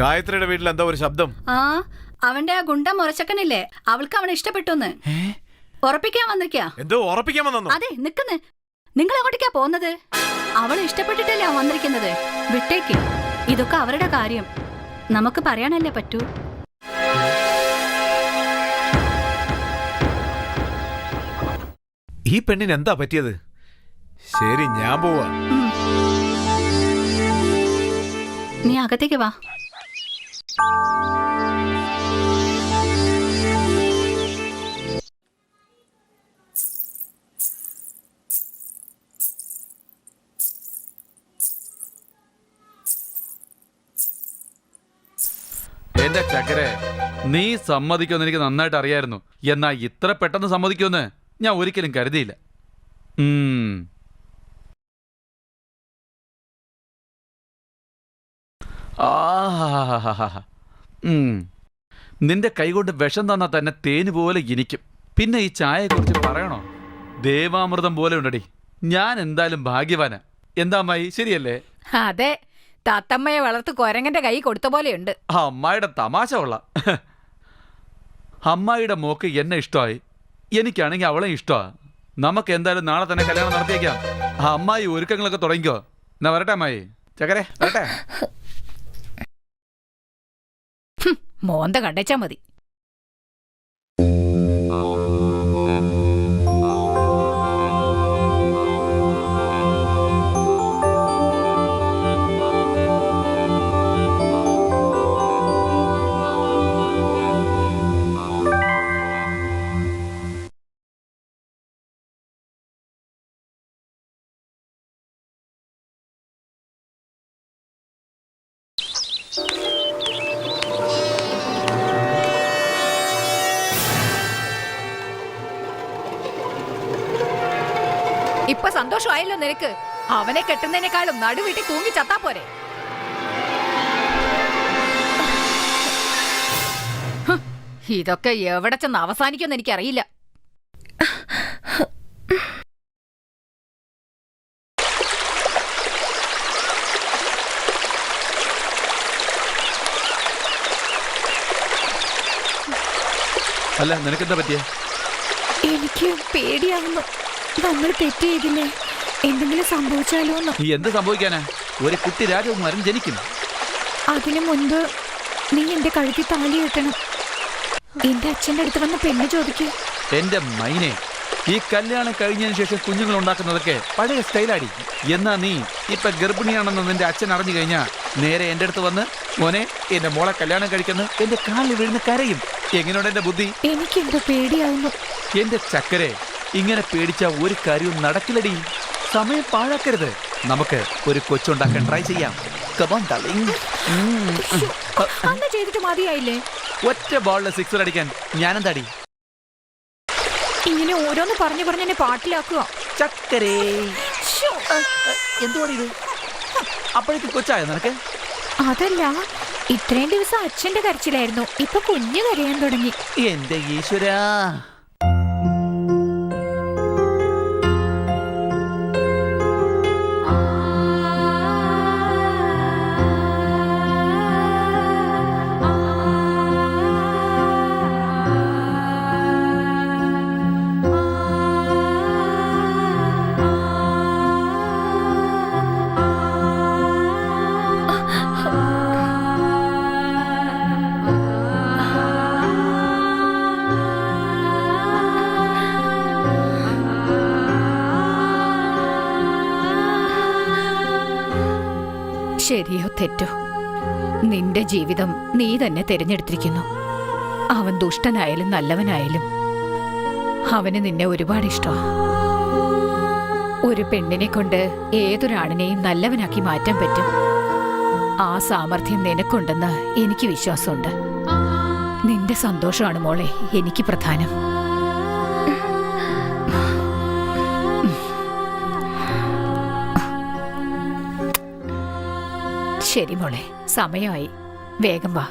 ഗായത്രിയുടെ വീട്ടിൽ എന്താ ഒരു ശബ്ദം. ആ അവന്റെ ആ ഗുണ്ട മുറച്ചക്കനില്ലേ അവൾക്ക് അവനെ ഇഷ്ടപ്പെട്ടു ഉറപ്പിക്കാൻ വന്നിരിക്കാ. എന്തോ ഉറപ്പിക്കാൻ വന്നു അതെ നിക്കുന്നു നിങ്ങൾ എങ്ങോട്ടേക്കാ പോകുന്നത് അവളെ ഇഷ്ടപ്പെട്ടിട്ടല്ലേ അവൻ വന്നിരിക്കുന്നത്? വിട്ടേക്ക്. ഇതൊക്കെ അവരുടെ കാര്യം. നമുക്ക് പറയാനല്ലേ പറ്റൂ? ഈ പെണ്ണിന് എന്താ പറ്റിയത്? ശരി ഞാൻ പോവാ. നീ അകത്തേക്ക് വാ. എന്റെ ചക്കരെ നീ സമ്മതിക്കുമെന്ന് എനിക്ക് നന്നായിട്ട് അറിയായിരുന്നു. എന്നാ ഇത്ര പെട്ടെന്ന് സമ്മതിക്കുമെന്ന് ഞാൻ ഒരിക്കലും കരുതിയില്ല. ഉം. ആഹാഹാഹാഹാ. ഉം. നിന്റെ കൈകൊണ്ട് വിഷം തന്നാൽ തന്നെ തേന് പോലെ ഇനിക്കും പിന്നെ ഈ ചായയെക്കുറിച്ച് പറയണോ? ദേവാമൃതം പോലെ ഉണ്ടടി. ഞാൻ എന്തായാലും ഭാഗ്യവാന. എന്താ അമ്മായി? ശരിയല്ലേ? അതെ. താത്തമ്മയെ വളർത്ത് കൊരങ്ങന്റെ കൈ കൊടുത്ത പോലെയുണ്ട്. ആ അമ്മായിയുടെ തമാശ ഉള്ള അമ്മായിയുടെ മോക്ക് എന്നെ ഇഷ്ടമായി. എനിക്കാണെങ്കിൽ അവളെ ഇഷ്ടമാ. നമുക്ക് എന്തായാലും നാളെ തന്നെ കല്യാണം നടത്തിയേക്കാം. ആ അമ്മായി ഒരുക്കങ്ങളൊക്കെ തുടങ്ങിക്കോ. എന്നാ വരട്ടെ അമ്മായി. ചക്കരെ വരട്ടെ. മോന്ത കണ്ടേച്ചാ മതി. ഇപ്പൊ സന്തോഷമായല്ലോ നിനക്ക്. അവനെ കെട്ടുന്നതിനേക്കാളും നടുവീട്ടി തൂങ്ങി ചത്താ പോരെ. ഇതൊക്കെ എവിടെ ചെന്ന് അവസാനിക്കുമെന്ന് എനിക്കറിയില്ല. അല്ല നിനക്കെന്താ പറ്റിയ? എനിക്ക് പേടിയാവുന്നു. നമ്മൾ തെറ്റ് ചെയ്തില്ലേ? എന്തെങ്കിലും സംഭവിച്ചാലോ ഈ എന്ത് സംഭവിക്കാനാ? ഒരു കുട്ടി രാജകുമാരൻ ജനിക്കും അതിനു മുൻപ് നീ എന്റെ കഴുത്തിൽ താലി കെട്ടണം. എന്റെ അച്ഛന്റെ അടുത്ത് വന്ന് പെണ്ണ് ചോദിക്കൂ. എന്റെ മൈനെ ഈ കല്യാണം കഴിഞ്ഞതിന് ശേഷം കുഞ്ഞുങ്ങൾ ഉണ്ടാക്കുന്നതൊക്കെ പഴയ സ്റ്റൈലാടി. എന്നാ നീ ഇപ്പൊ ഗർഭിണിയാണെന്ന് നിന്റെ അച്ഛൻ അറിഞ്ഞു കഴിഞ്ഞാ നേരെ എന്റെ അടുത്ത് വന്ന് മോനെ എന്റെ മോളെ കല്യാണം കഴിക്കുന്നു. എന്റെ കാലിൽ വീഴുന്ന കരയും. എങ്ങനെയുണ്ട് എന്റെ ബുദ്ധി? എനിക്കെന്തോ പേടിയാവുന്നു. എന്റെ ചക്കരെ ഇങ്ങനെ പേടിച്ച ഒരു കാര്യവും നടക്കില്ലടി. സമയം പാഴാക്കരുത്. നമുക്ക് ഒരു കൊച്ചുണ്ടാക്കാൻ ട്രൈ ചെയ്യാം. Darling. അന്ന് ചെയ്തിട്ട് മതിയായില്ലേ? ഒറ്റ ബോളിൽ സിക്സർ അടിക്കാൻ. ഞാനെന്താടി? ഇങ്ങനെ ഓരോന്ന് പറഞ്ഞു പറഞ്ഞ് എന്നെ പാട്ടിലാക്കുക. ചക്കരേ. എന്തുവാടി ഇത്? അപ്പോഴേക്ക് കൊച്ചായോ നിനക്ക്? അതല്ല ഇത്രയും ദിവസം അച്ഛന്റെ കരച്ചിലായിരുന്നു. ഇപ്പൊ കുഞ്ഞു കരയാൻ തുടങ്ങി. എന്റെ ഈശ്വരാ. ശരിയോ തെറ്റോ? നിന്റെ ജീവിതം നീ തന്നെ തിരഞ്ഞെടുത്തിരിക്കുന്നു. അവൻ ദുഷ്ടനായാലും നല്ലവനായാലും അവന് നിന്നെ ഒരുപാട് ഇഷ്ടമാണ് ഒരു പെണ്ണിനെ കൊണ്ട് ഏതൊരാണിനെയും നല്ലവനാക്കി മാറ്റാൻ പറ്റും. ആ സാമർഥ്യം നിനക്കുണ്ടെന്ന് എനിക്ക് വിശ്വാസമുണ്ട്. നിന്റെ സന്തോഷമാണ് മോളെ എനിക്ക് പ്രധാനം. ശരി മോളെ. സമയമായി. വേഗം വാ.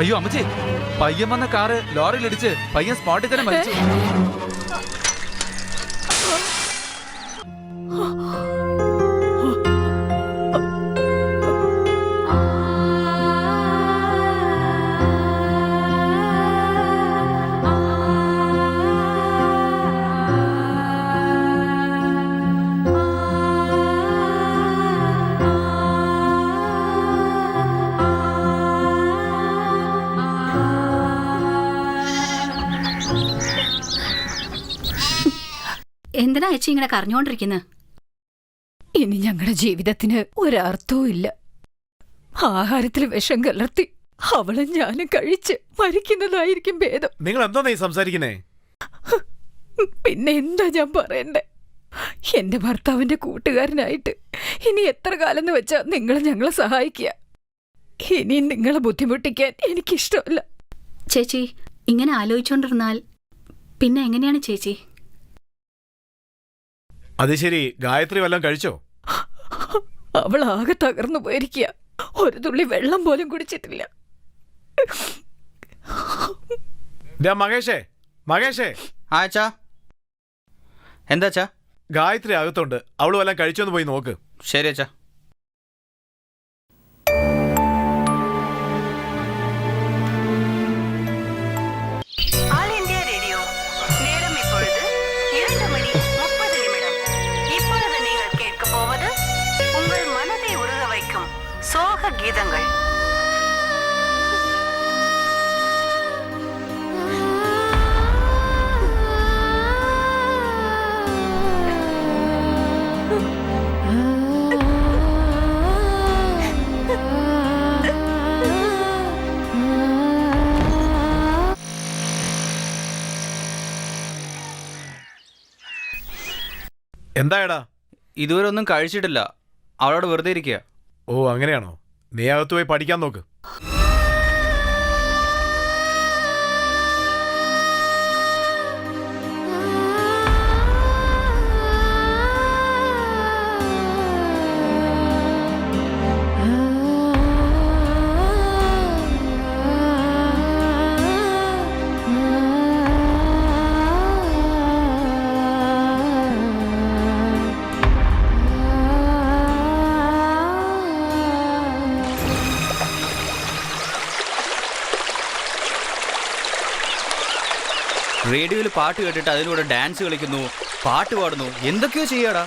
അയ്യോ അമ്മച്ചി പയ്യൻ വന്ന കാറ് ലോറിയിൽ ലോറിയിലിടിച്ച് പയ്യൻ സ്പോട്ടിൽ തന്നെ മരിച്ചു. ചേച്ചി ഇങ്ങനെ കരഞ്ഞോണ്ടിരിക്കുന്നത് ഇനി ഞങ്ങളുടെ ജീവിതത്തിന് ഒരർത്ഥവും ഇല്ല. ആഹാരത്തിൽ വിഷം കലർത്തി അവളെ ഞാനും കഴിച്ച് മരിക്കുന്നതായിരിക്കും ഭേദം. നിങ്ങൾ എന്താ സംസാരിക്കുന്നേ? പിന്നെ എന്താ ഞാൻ പറയണ്ടേ? എന്റെ ഭർത്താവിന്റെ കൂട്ടുകാരനായിട്ട് ഇനി എത്ര കാലം എന്ന് വെച്ചാ നിങ്ങൾ ഞങ്ങളെ സഹായിക്കുക ഇനിയും നിങ്ങളെ ബുദ്ധിമുട്ടിക്കാൻ എനിക്കിഷ്ടമല്ല. ചേച്ചി ഇങ്ങനെ ആലോചിച്ചോണ്ടിരുന്നാൽ പിന്നെ എങ്ങനെയാണ് ചേച്ചി? അത് ശരി ഗായത്രി വല്ലതും കഴിച്ചോ? അവൾ ആകെ തകർന്നു പോയിരിക്കുക ഒരു തുള്ളി വെള്ളം പോലും കുടിച്ചിട്ടില്ല. മകേഷേ മകേഷേ ആച്ചാ എന്താച്ചാ ഗായത്രി അകത്തുണ്ട്. അവൾ വല്ലതും കഴിച്ചോന്ന് പോയി നോക്ക്. ശരി അച്ഛാ. சோக கீதங்கள் എന്തായടാ ഇതുവരെ ഒന്നും കഴിച്ചിട്ടില്ല അവളോട് വെറുതെ ഇരിക്കുക ഓ അങ്ങനെയാണോ? നീ അകത്ത് പോയി പഠിക്കാൻ നോക്ക്. റേഡിയോയിൽ പാട്ട് കേട്ടിട്ട് അതിലൂടെ ഡാൻസ് കളിക്കുന്നു പാട്ട് പാടുന്നു. എന്തൊക്കെയോ ചെയ്യാടാ.